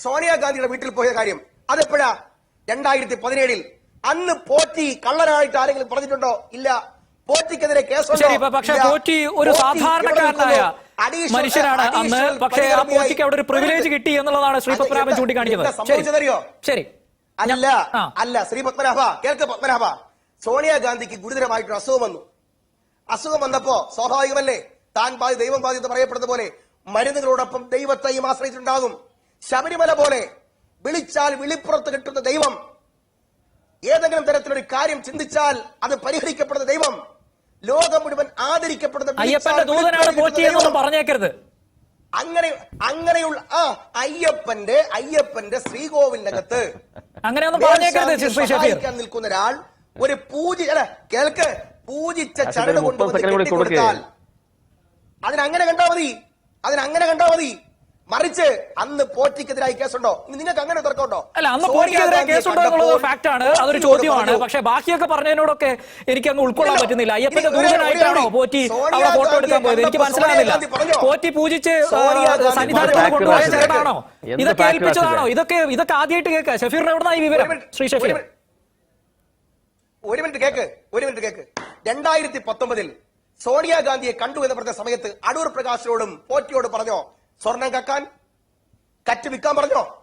സോണിയാഗാന്ധിയുടെ വീട്ടിൽ പോയ കാര്യം അതെപ്പോഴാ? രണ്ടായിരത്തി പതിനേഴിൽ അന്ന് പോറ്റി കള്ളനായിട്ട് ആരെങ്കിലും പറഞ്ഞിട്ടുണ്ടോ? ഇല്ല. പോറ്റിക്കെതിരെ കേസുണ്ടോ? പക്ഷേ പോറ്റി ഒരു സാധാരണക്കാരനായ മനുഷ്യനാണ്. അന്ന് പക്ഷേ ആ പോറ്റിക്ക് അവിടെ ഒരു പ്രിവിലേജ് കിട്ടി എന്നുള്ളതാണ് ശ്രീ പത്മനാഭൻ ചൂണ്ടിക്കാണിക്കുന്നത് ശരി. അല്ല. അല്ല. ശ്രീ പത്മനാഭ കേൾക്ക് പത്മനാഭ. സോണിയാഗാന്ധിക്ക് ഗുരുതരമായിട്ടൊരു അസുഖം വന്നു. അസുഖം വന്നപ്പോ സ്വാഭാവികമല്ലേ? താൻ ബാധി ദൈവം ബാധി എന്ന് പറയപ്പെടുന്ന പോലെ മരുന്നുകളോടൊപ്പം ദൈവത്തെയും ആശ്രയിച്ചിട്ടുണ്ടാകും. ശബരിമല പോലെ വിളിച്ചാൽ വിളിപ്പുറത്ത് കിട്ടുന്ന ദൈവം. ഏതെങ്കിലും തരത്തിലൊരു കാര്യം ചിന്തിച്ചാൽ അത് പരിഹരിക്കപ്പെടുന്ന ദൈവം. ലോകം മുഴുവൻ ആദരിക്കപ്പെടുന്ന അയ്യപ്പന്റെ ദൂതനാണ്. പറഞ്ഞേക്കരുത്. അങ്ങനെ അങ്ങനെയുള്ള ആ അയ്യപ്പന്റെ അയ്യപ്പന്റെ ശ്രീകോവിലിനകത്ത് അങ്ങനെയൊന്നും പറഞ്ഞേക്കരുത് മേൽശാന്തിയെ ശ്രീ ഷഫീർ. സഹായിക്കാൻ നിൽക്കുന്ന ഒരാൾ ഒരു പൂജ അല്ല കേൾക്ക് പൂജിച്ച ചരട് കൊണ്ടുവന്ന് കൊടുത്താൽ അതിനങ്ങനെ കണ്ടാ മതി. അതിനങ്ങനെ കണ്ടാ മതി. മറിച്ച് അന്ന് പോറ്റിക്കെതിരായി കേസുണ്ടോ? നിങ്ങൾക്ക് അങ്ങനെ തർക്കമുണ്ടോ? അല്ല അന്ന് പോറ്റിക്കെതിരായ കേസുണ്ടോ എന്നുള്ളത് ഫാക്ട് ആണ്. അതൊരു ചോദ്യമാണ്. പക്ഷേ ബാക്കിയൊക്കെ പറഞ്ഞതിനോടൊക്കെ എനിക്ക് അങ്ങ് ഉൾക്കൊള്ളാൻ പറ്റുന്നില്ല. അയ്യപ്പന്റെ ദൂരനായിട്ടാണോ പോറ്റി അവിടെ ഫോട്ടോ എടുക്കാൻ പോയത്? എനിക്ക് മനസ്സിലാകുന്നില്ല. പോറ്റി പൂജിച്ച് സന്നിധാനത്തോട് കൊണ്ടുപോയ ബാക്ക് ഇതൊക്കെ ഏൽപ്പിച്ചതാണോ? ഇതൊക്കെ ഇതൊക്കെ ആദ്യമായിട്ട് കേൾക്കുക ഷഫീറിന് എവിടെ ഈ വിവരം? ശ്രീ ഷഫീർ. ഒരു മിനിറ്റ്. കേക്ക് ഒരു മിനിറ്റ് കേക്ക്. രണ്ടായിരത്തി പത്തൊമ്പതിൽ സോണിയാഗാന്ധിയെ കണ്ടു എന്ന് പറഞ്ഞ സമയത്ത് അടൂർ പ്രകാശിനോടും പോറ്റിയോടും പറഞ്ഞോ? സ്വർണം കക്കാൻ കറ്റ് വിൽക്കാൻ പറഞ്ഞോ?